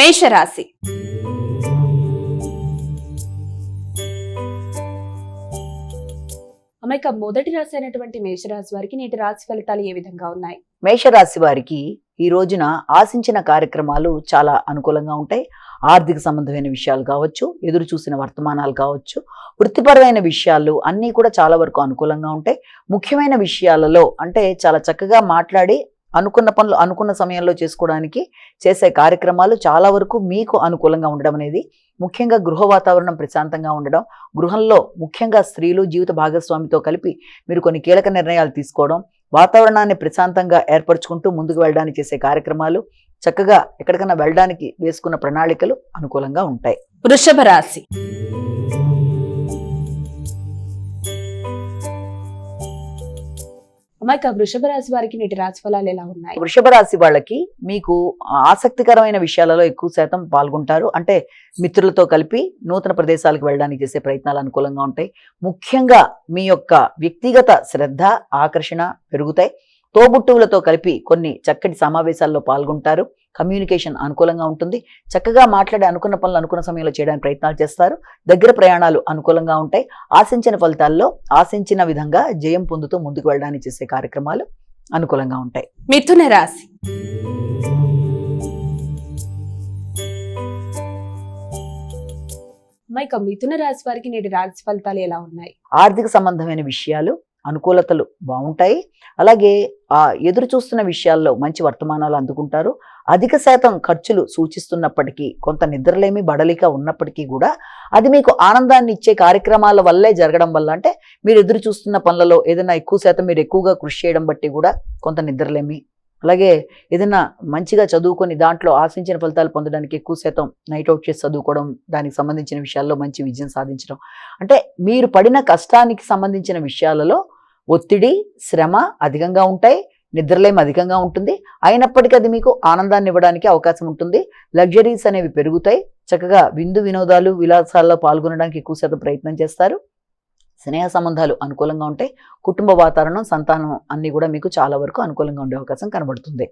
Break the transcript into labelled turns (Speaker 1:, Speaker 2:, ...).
Speaker 1: మేషరాశి. అమ్మాయిక మొదటి రాశి అయినటువంటి మేషరాశి వారికి నేటి రాశి ఫలితాలు ఏ విధంగా ఉన్నాయి?
Speaker 2: మేషరాశి వారికి ఈ రోజున ఆశించిన కార్యక్రమాలు చాలా అనుకూలంగా ఉంటాయి. ఆర్థిక సంబంధమైన విషయాలు కావచ్చు ఎదురు చూసిన వర్తమానాలు కావచ్చు వృత్తిపరమైన విషయాలు అన్నీ కూడా చాలా వరకు అనుకూలంగా ఉంటాయి. ముఖ్యమైన విషయాలలో అంటే చాలా చక్కగా మాట్లాడి అనుకున్న పనులు అనుకున్న సమయంలో చేసుకోవడానికి చేసే కార్యక్రమాలు చాలా వరకు మీకు అనుకూలంగా ఉండడం అనేది ముఖ్యంగా గృహ వాతావరణం ప్రశాంతంగా ఉండడం గృహంలో ముఖ్యంగా స్త్రీలు జీవిత భాగస్వామితో కలిపి మీరు కొన్ని కీలక నిర్ణయాలు తీసుకోవడం వాతావరణాన్ని ప్రశాంతంగా ఏర్పరచుకుంటూ ముందుకు వెళ్ళడానికి చేసే కార్యక్రమాలు చక్కగా ఎక్కడికైనా వెళ్ళడానికి వేసుకున్న ప్రణాళికలు అనుకూలంగా ఉంటాయి.
Speaker 1: వృషభ రాశి. అమ్మాయిక వృషభ రాశి వారికి నేటి రాశి ఫలాలు ఎలా ఉన్నాయి?
Speaker 2: వృషభ రాశి వాళ్ళకి మీకు ఆసక్తికరమైన విషయాలలో ఎక్కువ శాతం పాల్గొంటారు. అంటే మిత్రులతో కలిపి నూతన ప్రదేశాలకు వెళ్ళడానికి చేసే ప్రయత్నాలు అనుకూలంగా ఉంటాయి. ముఖ్యంగా మీ యొక్క వ్యక్తిగత శ్రద్ధ ఆకర్షణ పెరుగుతాయి. తోబుట్టువులతో కలిపి కొన్ని చక్కటి సమావేశాల్లో పాల్గొంటారు. కమ్యూనికేషన్ అనుకూలంగా ఉంటుంది. చక్కగా మాట్లాడే అనుకున్న పనులు అనుకున్న సమయంలో చేయడానికి ప్రయత్నాలు చేస్తారు. దగ్గర ప్రయాణాలు అనుకూలంగా ఉంటాయి. ఆశించిన ఫలితాల్లో ఆశించిన విధంగా జయం పొందుతూ ముందుకు వెళ్ళడానికి చేసే కార్యక్రమాలు అనుకూలంగా ఉంటాయి.
Speaker 1: మిథున రాశి. మిథున రాశి వారికి నేటి రాశి ఫలితాలు ఎలా ఉన్నాయి?
Speaker 2: ఆర్థిక సంబంధమైన విషయాలు అనుకూలతలు బాగుంటాయి. అలాగే ఆ ఎదురు చూస్తున్న విషయాల్లో మంచి వర్తమానాలు అందుకుంటారు. అధిక శాతం ఖర్చులు సూచిస్తున్నప్పటికీ కొంత నిద్రలేమి బడలిక ఉన్నప్పటికీ కూడా అది మీకు ఆనందాన్ని ఇచ్చే కార్యక్రమాల వల్లే జరగడం వల్ల అంటే మీరు ఎదురు చూస్తున్న పనులలో ఏదైనా ఎక్కువ శాతం మీరు ఎక్కువగా కృషి చేయడం బట్టి కూడా కొంత నిద్రలేమి అలాగే ఏదైనా మంచిగా చదువుకొని దాంట్లో ఆశించిన ఫలితాలు పొందడానికి ఎక్కువ శాతం నైట్ అవుట్ చేసి చదువుకోవడం దానికి సంబంధించిన విషయాల్లో మంచి విజయం సాధించడం. అంటే మీరు పడిన కష్టానికి సంబంధించిన విషయాలలో ఒత్తిడి శ్రమ అధికంగా ఉంటాయి నిద్రలేం అధికంగా ఉంటుంది. అయినప్పటికీ అది మీకు ఆనందాన్ని ఇవ్వడానికి అవకాశం ఉంటుంది. లగ్జరీస్ అనేవి పెరుగుతాయి. చక్కగా విందు వినోదాలు విలాసాల్లో పాల్గొనడానికి ఎక్కువ శాతం ప్రయత్నం చేస్తారు. స్నేహ సంబంధాలు అనుకూలంగా ఉంటే కుటుంబ వాతావరణం సంతానం అన్నీ కూడా మీకు చాలా వరకు అనుకూలంగా ఉండే అవకాశం కనబడుతుంది.